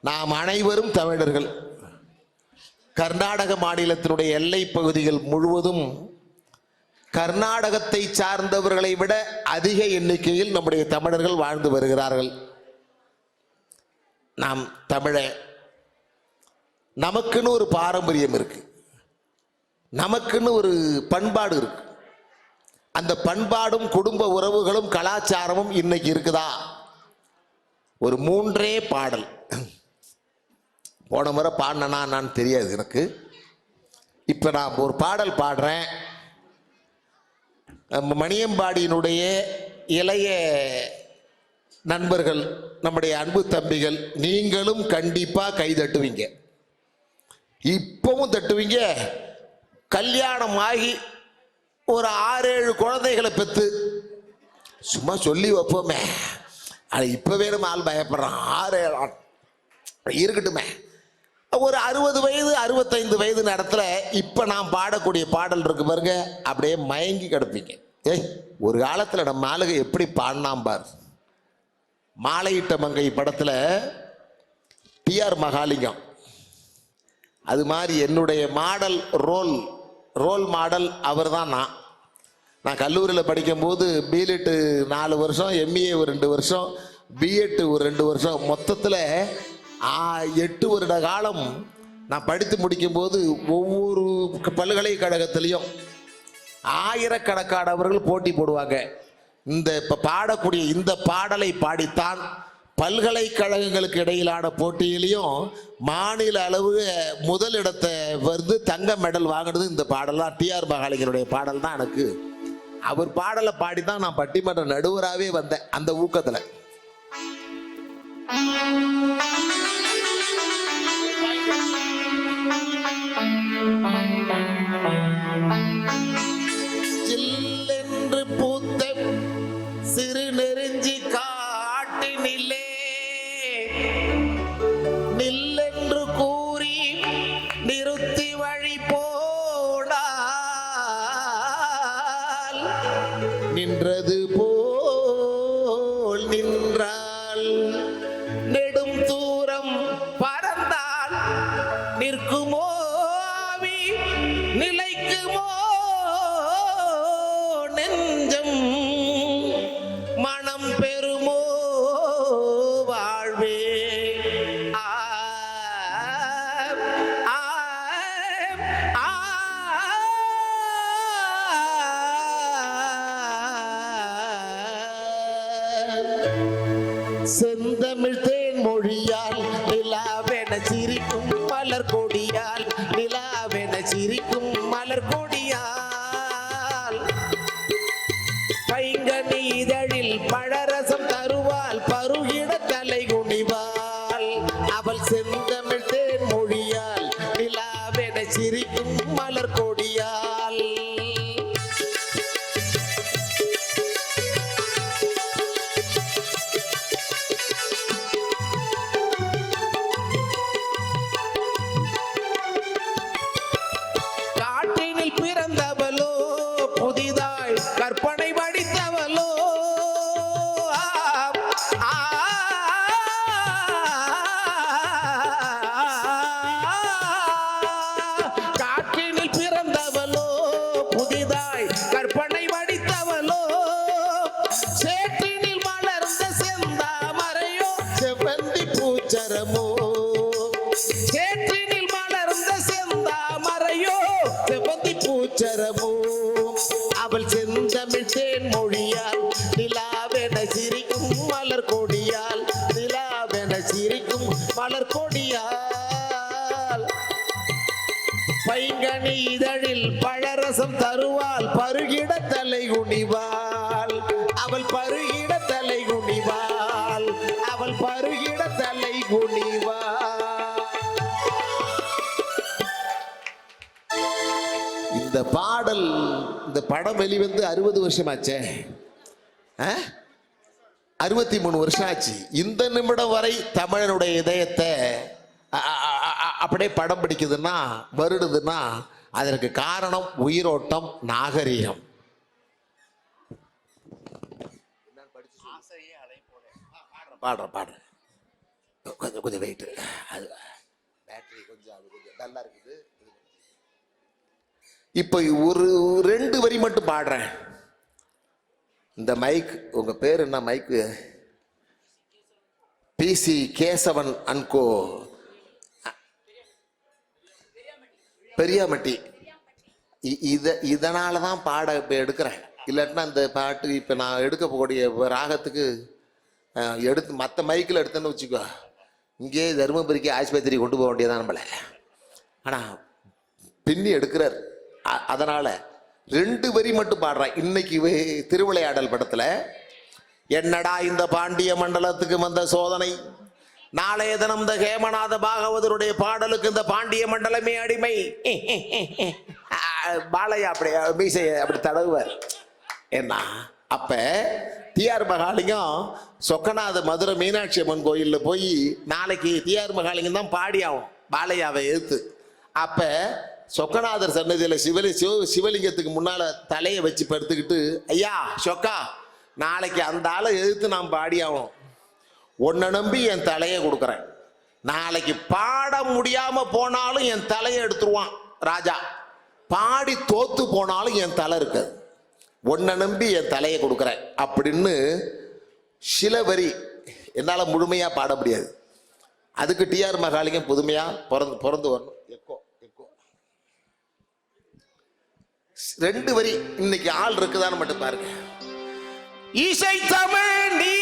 நாம் அனைவரும் தமிழர்கள். கர்நாடக மாநிலத்தினுடைய எல்லை பகுதிகள் முழுவதும் கர்நாடகத்தை சார்ந்தவர்களை விட அதிக எண்ணிக்கையில் நம்முடைய தமிழர்கள் வாழ்ந்து வருகிறார்கள். நாம் தமிழ நமக்குன்னு ஒரு பாரம்பரியம் இருக்கு. நமக்குன்னு ஒரு பண்பாடு இருக்கு. அந்த பண்பாடும் குடும்ப உறவுகளும் கலாச்சாரமும் இன்னைக்கு இருக்குதா? ஒரு மூன்றே பாடல். போன முறை பாடினா நான் தெரியாது எனக்கு. இப்போ நான் ஒரு பாடல் பாடுறேன். நம்ம மணியம்பாடியினுடைய இளைய நண்பர்கள் நம்முடைய அன்பு தம்பிகள் நீங்களும் கண்டிப்பாக கை தட்டுவீங்க. இப்பவும் தட்டுவீங்க. கல்யாணம் ஆகி ஒரு ஆறு ஏழு குழந்தைகளை பெற்று சும்மா சொல்லி வைப்போமே. அது இப்போவே நம்ம ஆள் பயப்படுறான். ஆறு ஏழு ஆள். இருக்கட்டுமே. ஒரு அறுபது வயது அறுபத்தைந்து வயது நேரத்தில் இப்போ நான் பாடக்கூடிய பாடல் இருக்கு பாருங்க. அப்படியே மயங்கி கிடப்பீங்க. ஏய் ஒரு காலத்தில் நம்ம ஆளுக எப்படி பாடினாம் பார். மாலையிட்ட மங்கை படத்தில் டிஆர் மகாலிங்கம். அது மாதிரி என்னுடைய மாடல் ரோல் ரோல் மாடல் அவர் தான் நான். நான் கல்லூரியில் படிக்கும்போது பிஎட் நாலு வருஷம் எம்ஏ ஒரு ரெண்டு வருஷம் பிஎட்டு ஒரு ரெண்டு வருஷம். மொத்தத்தில் எட்டு வருட காலம் நான் படித்து முடிக்கும்போது ஒவ்வொரு பல்கலைக்கழகத்திலையும் ஆயிரக்கணக்கானவர்கள் போட்டி போடுவாங்க. இந்த இப்போ பாடக்கூடிய இந்த பாடலை பாடித்தான் பல்கலைக்கழகங்களுக்கு இடையிலான போட்டியிலையும் மாநில அளவு முதல் இடத்தை வந்து தங்க மெடல் வாங்கினது இந்த பாடலாம் டிஆர் மகாலிங்கனுடைய பாடல் தான் எனக்கு. அவர் பாடலை பாடி தான் நான் பட்டிமன்ற நடுவராகவே வந்தேன் அந்த ஊக்கத்தில். நின்றது போ தமிழ் தேன் மொழியால் நிலாவென சிரிக்கும் மலர் கொடியால் நிலாவென சிரிக்கும் மலர் கொடியால். பைங்கனி இதழில் பழரசம் தருவால் பருகிட தலை குனிவால் அவள் செந்தமிழ் தேன் மொழியால் நிலாவென சிரிக்கும் மலர் கொடியால். பைங்கனி இதழில் பழரசம் தருவாள் பருகிட தலை குனிவாள். அவள் பருகிட தலை குனிவாள் அவள் பருகிட தலை குனிவாள். இந்த பாடல் இந்த படம் வெளிவந்து அறுபது வருஷமாச்சே. அறுபத்தி மூணு வருஷம் ஆச்சு. இந்த நிமிடம் வரை தமிழனுடைய இதயத்தை அப்படியே படம் பிடிக்குதுன்னா வருடுதுன்னா அதற்கு காரணம் உயிரோட்டம் நாகரிகம். பாடுறேன் பாடுறேன் கொஞ்சம் கொஞ்சம் வெயிட்டு அது பேட்டரி கொஞ்சம் அது கொஞ்சம் நல்லா இருக்குது. இப்போ ஒரு ரெண்டு வரி மட்டும் பாடுறேன். இந்த மைக் உங்க பேர் என்ன மைக்கு பிசி கேசவன் அன்கோ. பெரியாமட்டி இ- இத இதனால தான் பாட இப்போ எடுக்கிறேன். இல்லாட்டினா இந்த பாட்டு இப்போ நான் எடுக்க போகக்கூடிய ராகத்துக்கு எடுத்து மற்ற மைக்கில் எடுத்தேன்னு வச்சுக்கோ. இங்கே தருமபுரிக்கு ஆஸ்பத்திரி கொண்டு போக வேண்டியதான் நம்மளை. ஆனால் பின்னி எடுக்கிறார். அதனால் ரெண்டு வரி மட்டும் பாடுறேன். இன்னைக்கு திருவிளையாடல் படத்தில் என்னடா இந்த பாண்டிய மண்டலத்துக்கு வந்த சோதனை? நாளைய தினம் இந்த ஹேமநாத பாகவதருடைய பாடலுக்கு இந்த பாண்டிய மண்டலமே அடிமை. பாலையா அப்படி மீசைய அப்படி தடவுவார். என்ன அப்ப டிஆர் மகாலிங்கம் சொக்கநாத மதுரை மீனாட்சி அம்மன் கோயிலில் போய் நாளைக்கு டிஆர் மகாலிங்கம் தான் பாடி ஆகும் பாலையாவை எதிர்த்து. அப்ப சொக்கநாதர் சன்னதியில் சிவலி சிவ சிவலிங்கத்துக்கு முன்னால தலையை வச்சு படுத்துக்கிட்டு ஐயா சொக்கா நாளைக்கு அந்த ஆளை எதிர்த்து நான் பாடி ஆகணும். உன்னை நம்பி என் தலையை கொடுக்குறேன். நாளைக்கு பாட முடியாம போனாலும் என் தலையை எடுத்துருவான் ராஜா. பாடி தோத்து போனாலும் என் தலை இருக்காது. உன்னை நம்பி என் தலையை கொடுக்குறேன் அப்படின்னு சில வரி என்னால் முழுமையாக பாட முடியாது. அதுக்கு டிஆர் மகாலிங்கம் புதுமையாக பிறந்து பிறந்து வரணும். Echo echo. ரெண்டு வரி இன்னைக்கு ஆள் இருக்குதான்னு மட்டும் பாருங்க. இசை தமிழ் நீ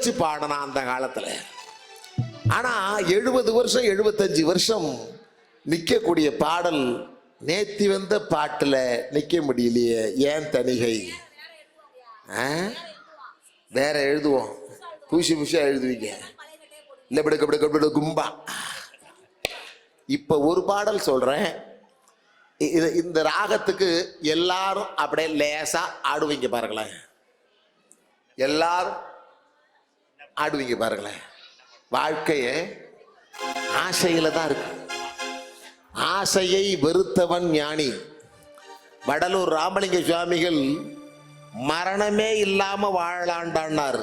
வச்சு பாடினா அந்த காலத்தில். ஆனால் எழுபது வருஷம் எழுபத்தஞ்சு வருஷம் நிற்கக்கூடிய பாடல் நேத்தி வந்த பாட்டில் நிற்க முடியலையே ஏன் தணிகை? ஆ? வேற எழுதுவோம். பூசி பூசியாக எழுதுவீங்க. இல்லை பிடுக்க பிடுக்க பிடுக்க கும்பா. இப்போ ஒரு பாடல் சொல்கிறேன் இது இந்த ராகத்துக்கு எல்லாரும் அப்படியே லேசாக ஆடுவீங்க பாருங்களேன். எல்லாரும் ஆடுவீங்க பாருங்களேன். வாழ்க்கையே ஆசையில தான் இருக்கு. ஆசையை வெறுத்தவன் ஞானி. வடலூர் ராமலிங்க சுவாமிகள் மரணமே இல்லாமல் வாழலாண்டான்னார்.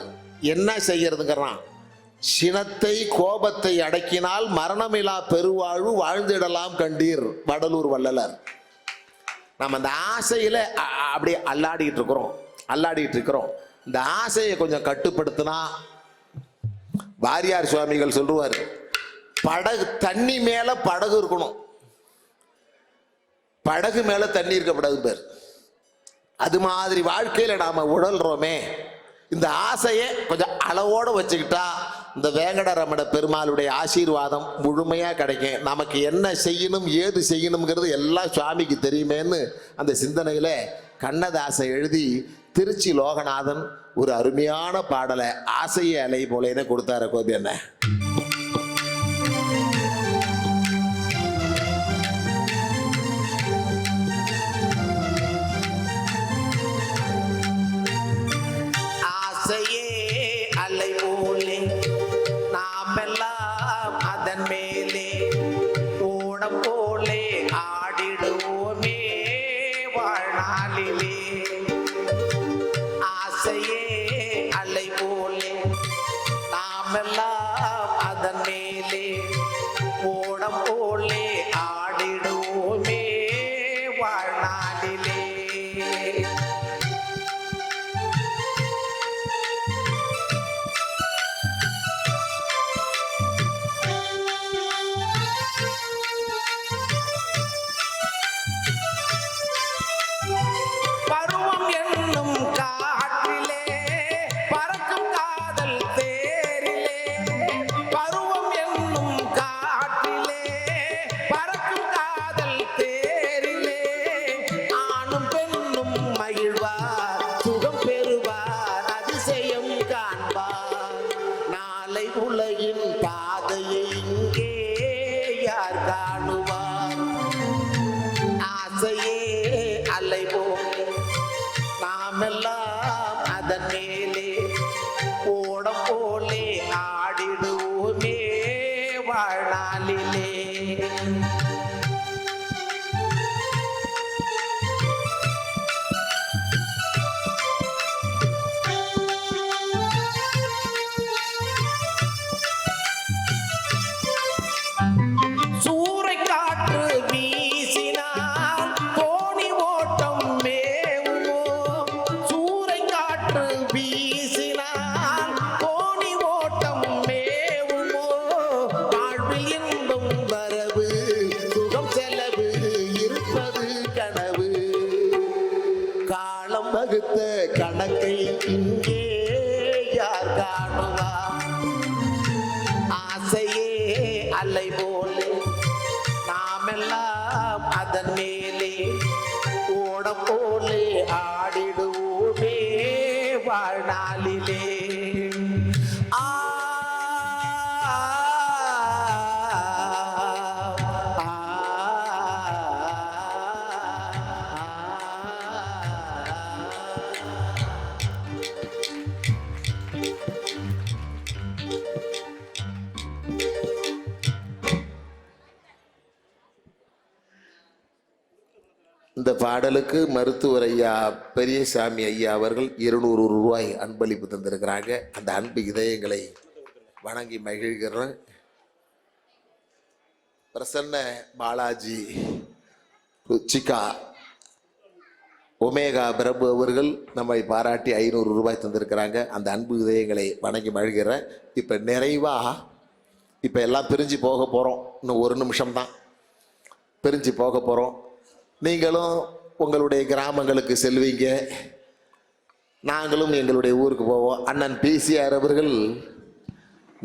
என்ன செய்யறதுங்கிறான்? சினத்தை கோபத்தை அடக்கினால் மரணமிலா பெருவாழ்வு வாழ்ந்திடலாம் கண்டீர் வடலூர் வள்ளலர். நம்ம அந்த ஆசையில் அப்படியே அல்லாடிட்டு இருக்கிறோம். அல்லாடிட்டு இருக்கிறோம். இந்த ஆசையை கொஞ்சம் கட்டுப்படுத்தினா வாரியார் சுவாமிகள் சொல்லுவார் படகு தண்ணி மேல படகு இருக்கணும். படகு மேல தண்ணி இருக்கக்கூடாது பேர். அது மாதிரி வாழ்க்கையில நாம உழல்றோமே இந்த ஆசையை கொஞ்சம் அளவோட வச்சுக்கிட்டா இந்த வேங்கடரமண பெருமாளுடைய ஆசீர்வாதம் முழுமையா கிடைக்கும். நமக்கு என்ன செய்யணும் ஏது செய்யணுங்கிறது எல்லாம் சுவாமிக்கு தெரியுமேன்னு அந்த சிந்தனையில கண்ணதாசை எழுதி திருச்சி லோகநாதன் ஒரு அருமையான பாடலை ஆசைய அலை போலேன்னு கொடுத்தாரு கோபி என்ன வாழ்நாளிலே பாடலுக்கு மருத்துவர் ஐயா பெரியசாமி ஐயா அவர்கள் இருநூறு ரூபாய் அன்பளிப்பு தந்திருக்கிறாங்க. அந்த அன்பு இதயங்களை வணங்கி மகிழ்கிறேன். பிரசன்ன பாலாஜி ருச்சிகா ஒமேகா பிரபு அவர்கள் நம்மை பாராட்டி ஐநூறு ரூபாய் தந்திருக்கிறாங்க. அந்த அன்பு இதயங்களை வணங்கி மகிழ்கிறேன். இப்போ நிறைவாக இப்போ எல்லாம் பிரிஞ்சு போக போகிறோம் இன்னும் ஒரு நிமிஷம்தான். பிரிஞ்சு போக போகிறோம் நீங்களும் உங்களுடைய கிராமங்களுக்கு செல்வீங்க. நாங்களும் எங்களுடைய ஊருக்கு போவோம். அண்ணன் பிசிஆர் அவர்கள்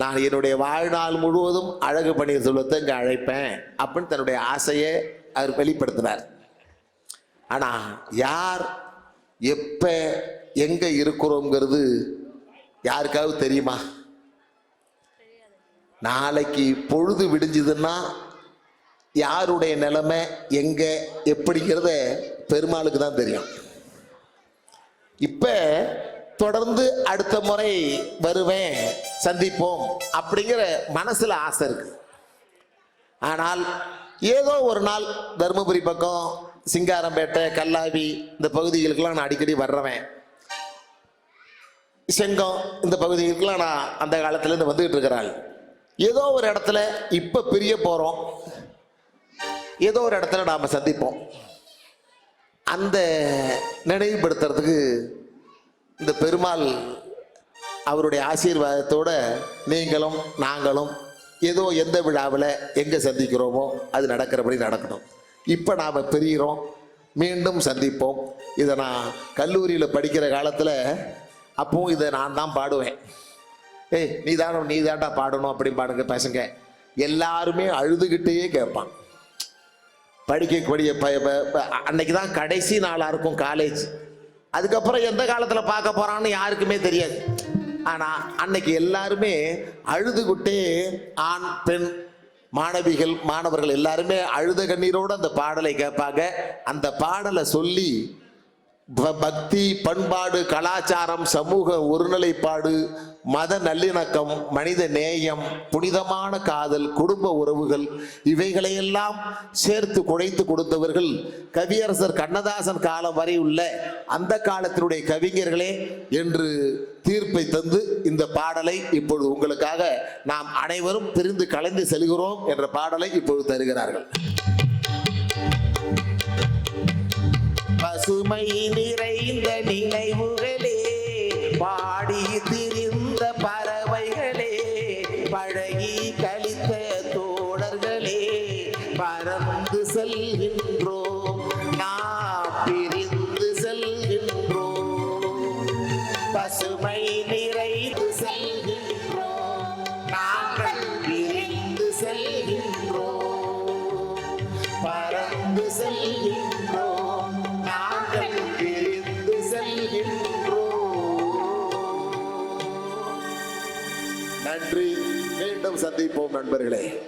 நான் என்னுடைய வாழ்நாள் முழுவதும் அழகு பன்னீர் செல்வத்தை இங்கே அழைப்பேன் அப்படின்னு தன்னுடைய ஆசையை அவர் வெளிப்படுத்தினார். ஆனால் யார் எப்போ எங்கே இருக்கிறோங்கிறது யாருக்காவது தெரியுமா? நாளைக்கு பொழுது விடிஞ்சதுன்னா யாருடைய நிலைமை எங்க எப்படிங்கிறத பெருமாளுக்கு தான் தெரியும். இப்ப தொடர்ந்து அடுத்த முறை வருவேன் சந்திப்போம் அப்படிங்கிற மனசுல ஆசை இருக்கு. ஆனால் ஏதோ ஒரு நாள் தருமபுரி பக்கம் சிங்காரம்பேட்டை கல்லாவி இந்த பகுதிகளுக்கெல்லாம் நான் அடிக்கடி வர்றவன். செங்கம் இந்த பகுதிகளுக்கெல்லாம் நான் அந்த காலத்துலேருந்து வந்துகிட்டு இருக்கிறாள். ஏதோ ஒரு இடத்துல இப்போ பிரிய போகிறோம் ஏதோ ஒரு இடத்துல நாம் சந்திப்போம். அந்த நினைவுபடுத்துறதுக்கு இந்த பெருமாள் அவருடைய ஆசீர்வாதத்தோட நீங்களும் நாங்களும் ஏதோ எந்த விழாவில் எங்கே சந்திக்கிறோமோ அது நடக்கிறபடி நடக்கணும். இப்போ நாம் பிரிகிறோம் மீண்டும் சந்திப்போம். இதை நான் கல்லூரியில் படிக்கிற காலத்தில் அப்பவும் இதை நான் தான் பாடுவேன். ஏய் நீ தானே நீ தாண்டா பாடணும் அப்படின்னு பாடுங்க பசங்க. எல்லாருமே அழுதுகிட்டே கேட்பான் படிக்கக்கூடிய ப ப- அன்னைக்கு தான் கடைசி நாளாக இருக்கும் காலேஜ் அதுக்கப்புறம் எந்த காலத்தில் பார்க்க போகிறான்னு யாருக்குமே தெரியாது. ஆனால் அன்னைக்கு எல்லாருமே அழுதுகிட்டே ஆண் பெண் மாணவிகள் மாணவர்கள் எல்லாருமே அழுத கண்ணீரோடு அந்த பாடலை கேட்பாங்க. அந்த பாடலை சொல்லி பக்தி பண்பாடு கலாச்சாரம் சமூக ஒருநிலைப்பாடு மத நல்லிணக்கம் மனித நேயம் புனிதமான காதல் குடும்ப உறவுகள் இவைகளையெல்லாம் சேர்த்து குழைத்து கொடுத்தவர்கள் கவியரசர் கண்ணதாசன் காலம் வரை உள்ள அந்த காலத்தினுடைய கவிஞர்களே என்று தீர்ப்பை தந்து இந்த பாடலை இப்பொழுது உங்களுக்காக நாம் அனைவரும் பிரிந்து கலைந்து செல்கிறோம் என்ற பாடலை இப்பொழுது தருகிறார்கள். பசுமை நிறைந்த நினைவுகளே பாடி சந்திப்போம் நண்பர்களே.